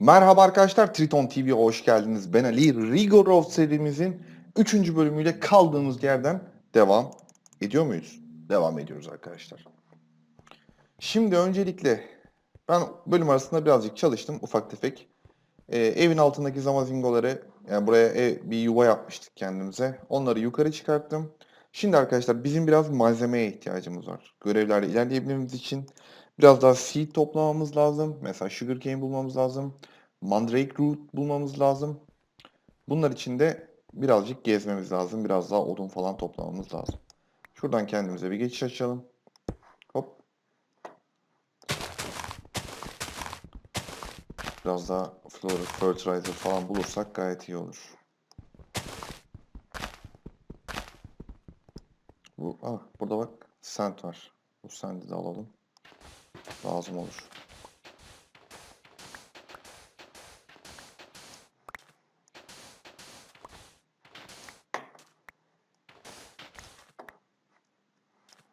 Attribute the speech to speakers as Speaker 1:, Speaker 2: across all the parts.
Speaker 1: Merhaba arkadaşlar, Triton TV'ye hoş geldiniz. Ben Ali. Rigorov serimizin 3. bölümüyle kaldığımız yerden devam ediyor muyuz? Devam ediyoruz arkadaşlar. Şimdi öncelikle ben bölüm arasında birazcık çalıştım ufak tefek. Ee, evin altındaki zamazingoları, yani buraya ev, bir yuva yapmıştık kendimize. Onları yukarı çıkarttım. Şimdi arkadaşlar bizim biraz malzemeye ihtiyacımız var. Görevlerde ilerleyebilmemiz için biraz daha seed toplamamız lazım. Mesela sugarcane bulmamız lazım. Mandrake root bulmamız lazım. Bunlar için de birazcık gezmemiz lazım. Biraz daha odun falan toplamamız lazım. Şuradan kendimize bir geçiş açalım. Hop. Biraz daha flora, fertilizer falan bulursak gayet iyi olur. Bu, ah, burada bak sand var. Bu sand'i de alalım. Lazım olur.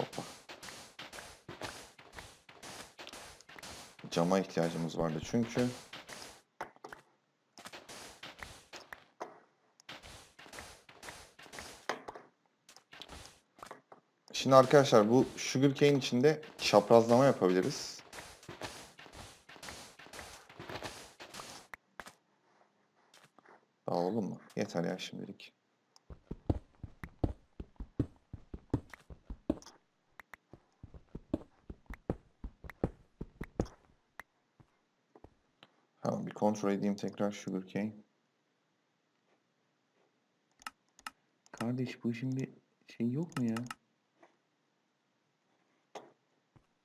Speaker 1: Hoppa. Cama ihtiyacımız vardı çünkü. Şimdi arkadaşlar bu sugarcane içinde çaprazlama yapabiliriz. Dağılalım mı? Yeter ya şimdilik. Tamam bir kontrol edeyim tekrar sugarcane. Kardeş bu işin bir şey yok mu ya?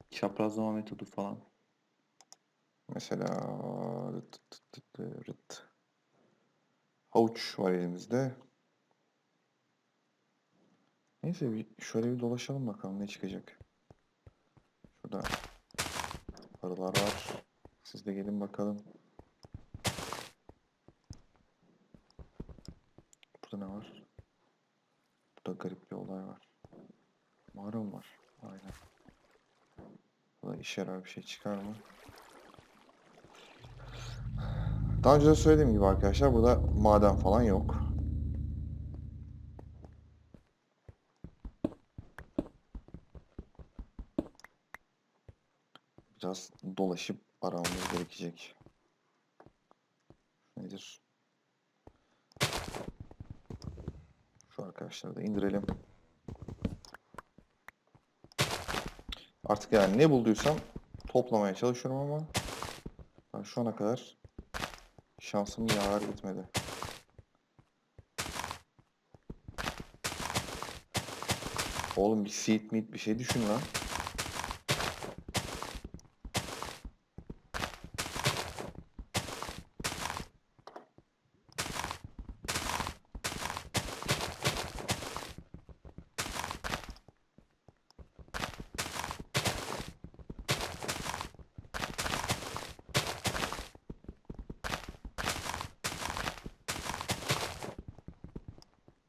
Speaker 1: Çaprazlama metodu falan. Mesela rıt rıt rıt rıt rıt. havuç var elimizde. Neyse bir şöyle bir dolaşalım bakalım ne çıkacak. Şurada arılar var. Siz de gelin bakalım. Burada ne var? Burada garip bir olay var. Mağara mı var? Aynen. Burada işe yarar bir şey çıkar mı? Daha önce de söylediğim gibi arkadaşlar burada maden falan yok. Biraz dolaşıp aramamız gerekecek. Nedir? Şu arkadaşları da indirelim. Artık yani ne bulduysam toplamaya çalışıyorum ama ben şu ana kadar şansım yaver gitmedi. Oğlum bir seed meat bir şey düşün lan.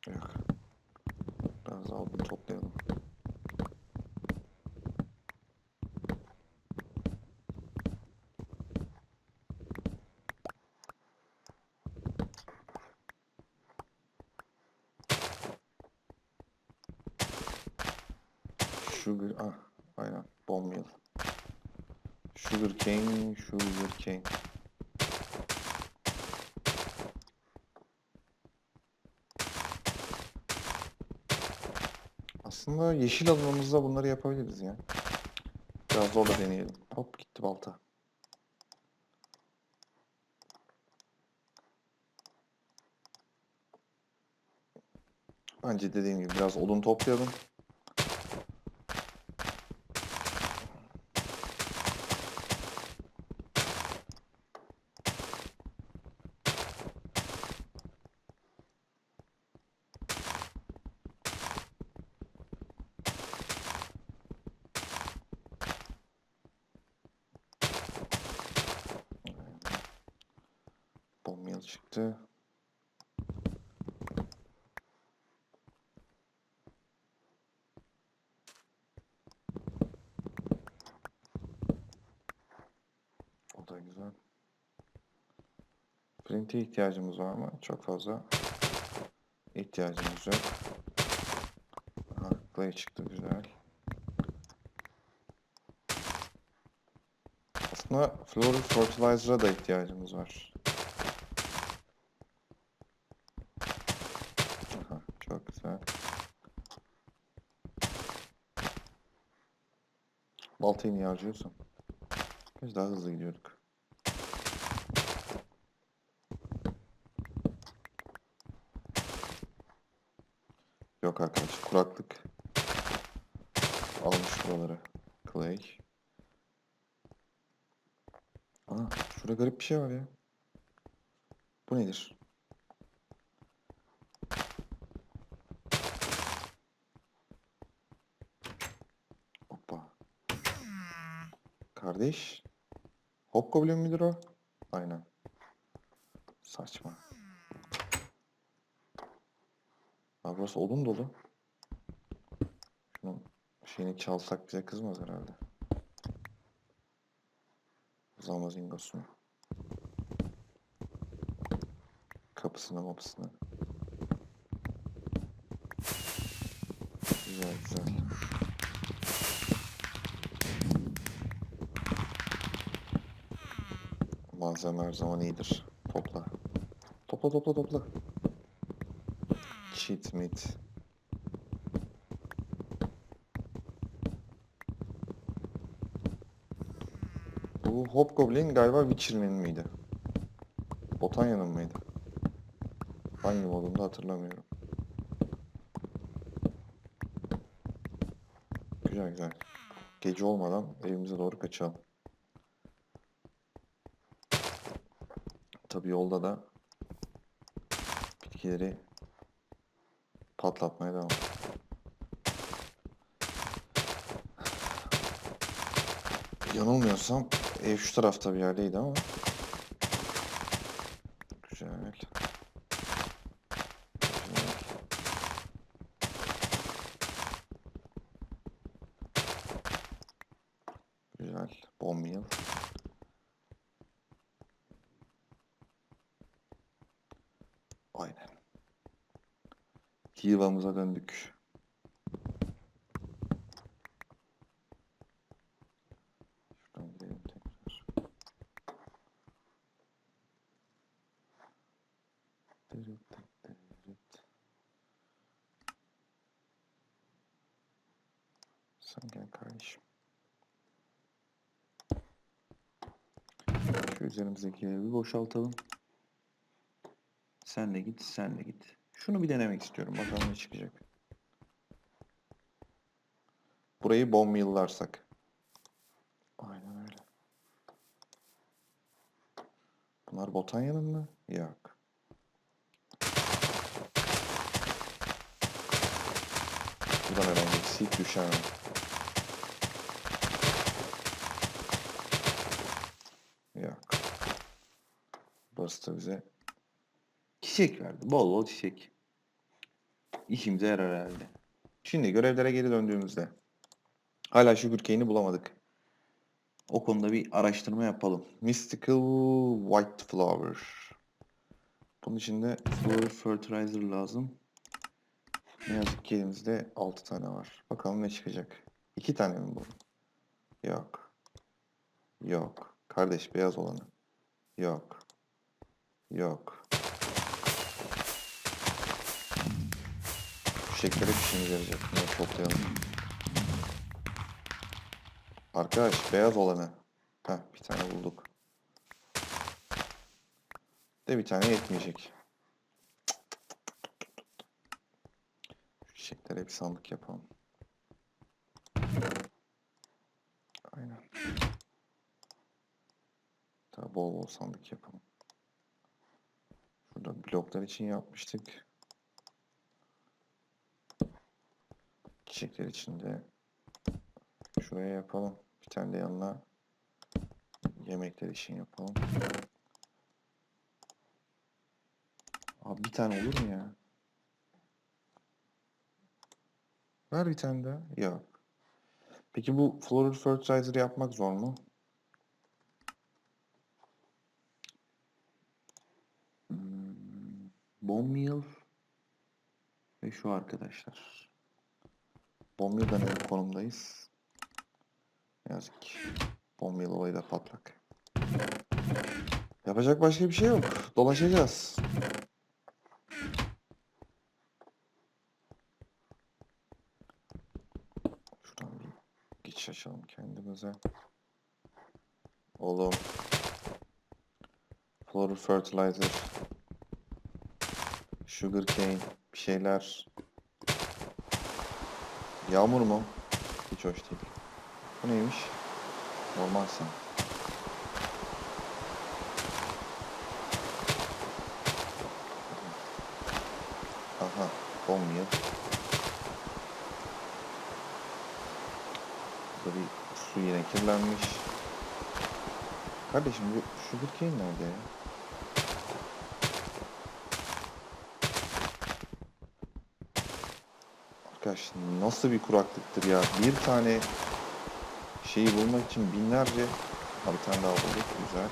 Speaker 1: Yok. Biraz daha odun toplayalım. Sugar, ah, aynen, meal. Sugar cane, sugar cane. Aslında yeşil alanımızda bunları yapabiliriz ya. Biraz orada deneyelim. Hop gitti balta. Bence dediğim gibi biraz odun toplayalım. Bone meal çıktı. O da güzel. Sprint'e ihtiyacımız var mı? Çok fazla ihtiyacımız yok. Aha, clay çıktı güzel. Aslında Floral Fertilizer'a da ihtiyacımız var. Aha, çok güzel. Baltayı niye harcıyorsun? Biz daha hızlı gidiyorduk. Yok arkadaş kuraklık almış buraları. Clay. Aa şurada garip bir şey var ya. Bu nedir? Hoppa. Kardeş. Hobgoblin midir o? Aynen. Saçma. Abi burası odun dolu. Şunun şeyini çalsak bize kızmaz herhalde. Zamazingosunu. Kapısına mapısına. Güzel güzel. Malzeme her zaman iyidir. Topla. Topla topla topla. Cheat meat. Bu Hobgoblin galiba Witcher'ın miydi? Botanya'nın mıydı? Hangi modunda hatırlamıyorum. Güzel güzel. Gece olmadan evimize doğru kaçalım. Tabii yolda da bitkileri patlatmaya devam. Yanılmıyorsam ev şu tarafta bir yerdeydi ama. Güzel. Güzel. Güzel. Bomb meal. Aynen. Yuvamıza döndük. Sen gel kardeşim. Şu üzerimizdekileri bir boşaltalım. Sen de git, sen de git. Şunu bir denemek istiyorum. Bakalım ne çıkacak. Burayı bomb yıllarsak. Aynen öyle. Bunlar Botanya'nın mı? Yok. Buradan herhangi bir seed düşer mi? Yok. Burası da bize çiçek verdi. Bol bol çiçek. İşimize yarar herhalde. Şimdi görevlere geri döndüğümüzde hala sugarcane'i bulamadık. O konuda bir araştırma yapalım. Mystical White Flower. Bunun için de Flower Fertilizer lazım. Ne yazık ki elimizde 6 tane var. Bakalım ne çıkacak. 2 tane mi bu? Yok. Yok. Kardeş beyaz olanı. Yok. Yok. Şu şekere işimize yarayacak. Bunu toplayalım. Arkadaş beyaz olanı. Heh bir tane bulduk. De bir tane yetmeyecek. Şu çiçeklere bir sandık yapalım. Aynen. Daha bol bol sandık yapalım. Şurada bloklar için yapmıştık. Çiçekler için de şuraya yapalım. Bir tane de yanına yemekler için yapalım. Abi bir tane olur mu ya? Ver bir tane daha. Yok. Peki bu floral fertilizer yapmak zor mu? Bomb meal ve şu arkadaşlar. Bomb meal'da ne konumdayız? Ne yazık ki. Bomb meal olayı da patlak. Yapacak başka bir şey yok. Dolaşacağız. Şuradan bir geçiş açalım kendimize. Oğlum. Floral fertilizer. Sugar cane. Bir şeyler. Yağmur mu? Hiç hoş değil. Bu neymiş? Normal sen. Aha. Olmuyor. Burada bir su yine kirlenmiş. Kardeşim bu sugar cane nerede ya? Arkadaş nasıl bir kuraklıktır ya. Bir tane şeyi bulmak için binlerce... Ha bir tane daha bulduk. Güzel.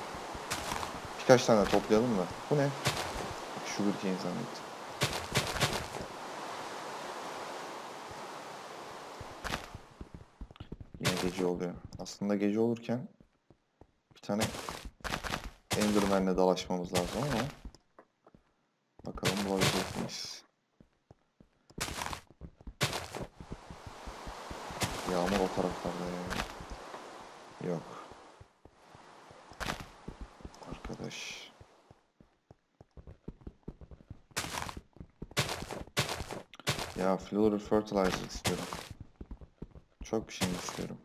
Speaker 1: Birkaç tane toplayalım mı? Bu ne? Bak, Sugar cane zannettim. Yine gece oluyor. Aslında gece olurken bir tane Enderman'le dalaşmamız lazım ama bakalım bulabilecek miyiz? Yağmur o taraflarda ya. Yok. Arkadaş. Ya Floral Fertilizer istiyorum. Çok bir şey istiyorum.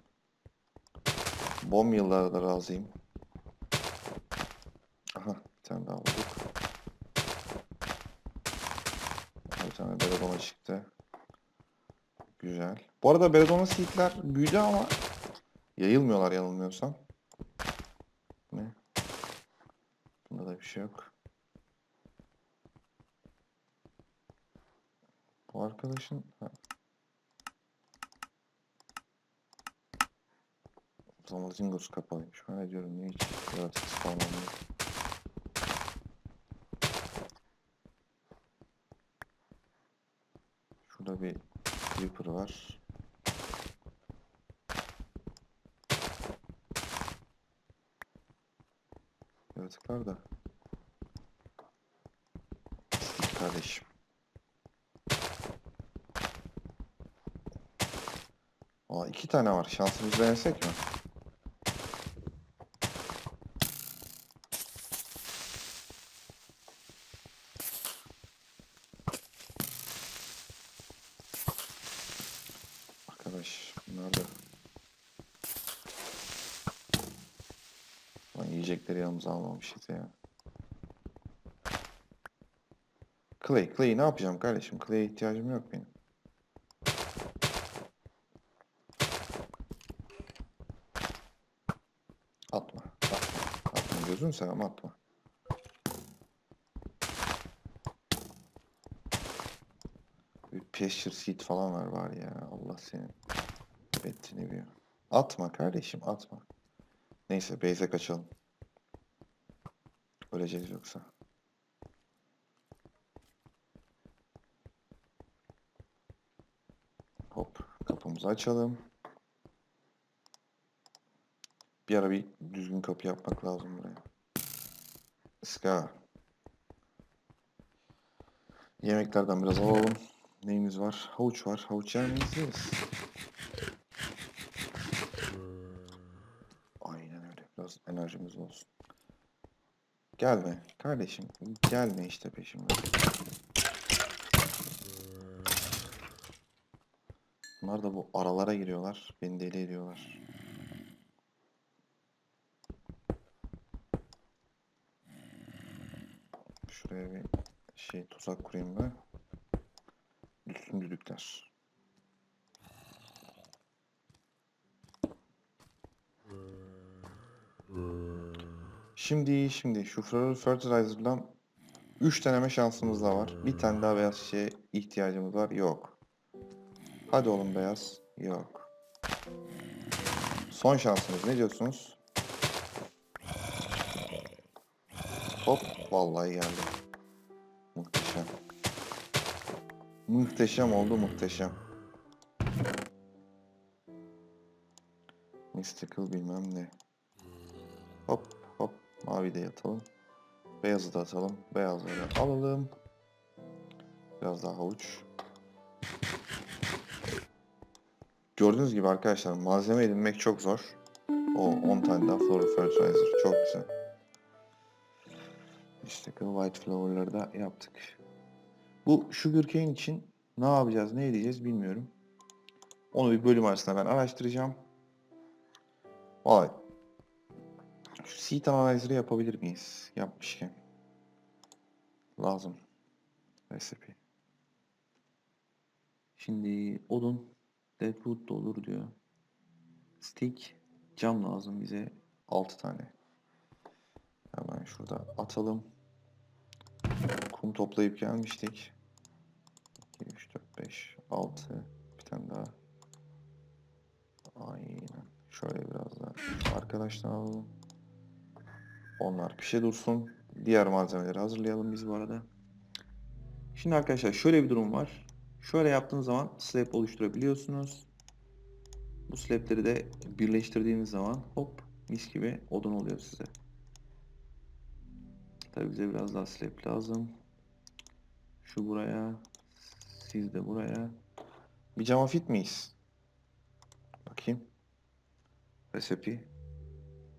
Speaker 1: Bomb yıllara da razıyım. Aha bir tane daha bulduk. Bir tane Belladonna çıktı. Güzel. Bu arada Belladonna seedler büyüdü ama yayılmıyorlar yanılmıyorsam. Ne? Bunda da bir şey yok. Bu arkadaşın... Ha. Zamazingosu kapalıymış. Ben ne diyorum niye hiç yaratık spawn olmuyor. Şurada bir creeper var. Yaratıklar da. Pislik kardeşim. Aa iki tane var. Şansımızı denesek mi? Arkadaş bunlar da Lan yiyecekleri yanımıza almamışız ya. Clay, Clay ne yapacağım kardeşim? Clay'e ihtiyacım yok benim. Atma, atma. Atma gözünü seveyim atma. Bir pasture seed falan var var ya. Allah senin bettini bir. Atma kardeşim atma. Neyse base'e kaçalım. Öleceğiz yoksa. Hop kapımızı açalım. Bir ara bir düzgün kapı yapmak lazım buraya. Ska. Yemeklerden biraz alalım. Neyimiz var? Havuç var. Havuç yer miyiz? Yeriz. Aynen öyle. Biraz enerjimiz olsun. Gelme kardeşim. Gelme işte peşimden. Bunlar da bu aralara giriyorlar. Beni deli ediyorlar. Şuraya bir şey tuzak kurayım ben. Düşsün düdükler. Şimdi şimdi şu Floral Fertilizer'dan 3 deneme şansımız da var. Bir tane daha beyaz şeye ihtiyacımız var. Yok. Hadi oğlum beyaz. Yok. Son şansımız. Ne diyorsunuz? Hop. Vallahi geldi. Muhteşem. Muhteşem oldu muhteşem. Mystical bilmem ne. Hop mavi de yatalım. Beyazı da atalım. Beyazları alalım. Biraz daha havuç. Gördüğünüz gibi arkadaşlar malzeme edinmek çok zor. O 10 tane daha floral fertilizer. Çok güzel. Mystical white flower'ları da yaptık. Bu sugarcane için ne yapacağız, ne edeceğiz bilmiyorum. Onu bir bölüm arasında ben araştıracağım. Vay. Şu seed analyzer'ı yapabilir miyiz? Yapmışken. Lazım. Recipe. Şimdi odun deadwood da olur diyor. Stick cam lazım bize 6 tane. Hemen şurada atalım. Kum toplayıp gelmiştik. 2, 3, 4, 5, 6. Bir tane daha. Aynen. Şöyle biraz daha arkadaşlar alalım. Onlar pişe dursun. Diğer malzemeleri hazırlayalım biz bu arada. Şimdi arkadaşlar şöyle bir durum var. Şöyle yaptığınız zaman slab oluşturabiliyorsunuz. Bu slableri de birleştirdiğiniz zaman hop mis gibi odun oluyor size. Tabii bize biraz daha slab lazım. Şu buraya. Siz de buraya. Bir cama fit miyiz? Bakayım. Recipe.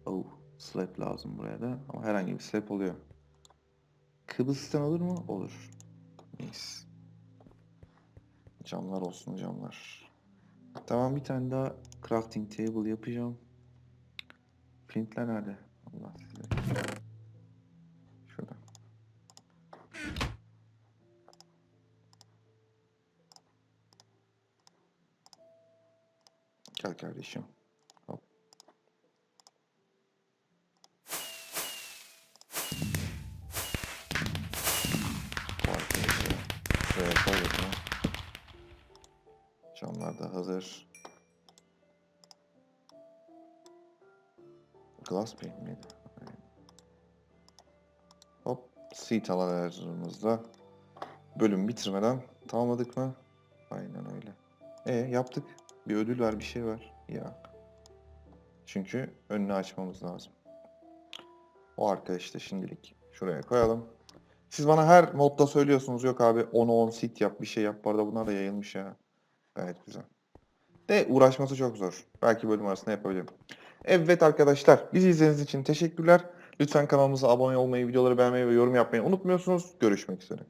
Speaker 1: Oh, slab lazım buraya da. Ama herhangi bir slab oluyor. Kıbrıs'tan olur mu? Olur. Mis. Camlar olsun camlar. Tamam bir tane daha crafting table yapacağım. Flintler nerede? Allah size. Şurada. Gel kardeşim. Hazır. Glass pane miydi? Aynen. Hop. Seat bölüm bitirmeden tamamladık mı? Aynen öyle. E yaptık. Bir ödül var, bir şey var. Ya. Çünkü önünü açmamız lazım. O arkadaşı da şimdilik şuraya koyalım. Siz bana her modda söylüyorsunuz yok abi 10'a 10 sit yap bir şey yap. Bu arada bunlar da yayılmış ya. Gayet güzel. De uğraşması çok zor. Belki bölüm arasında yapabilirim. Evet arkadaşlar bizi izlediğiniz için teşekkürler. Lütfen kanalımıza abone olmayı, videoları beğenmeyi ve yorum yapmayı unutmuyorsunuz. Görüşmek üzere.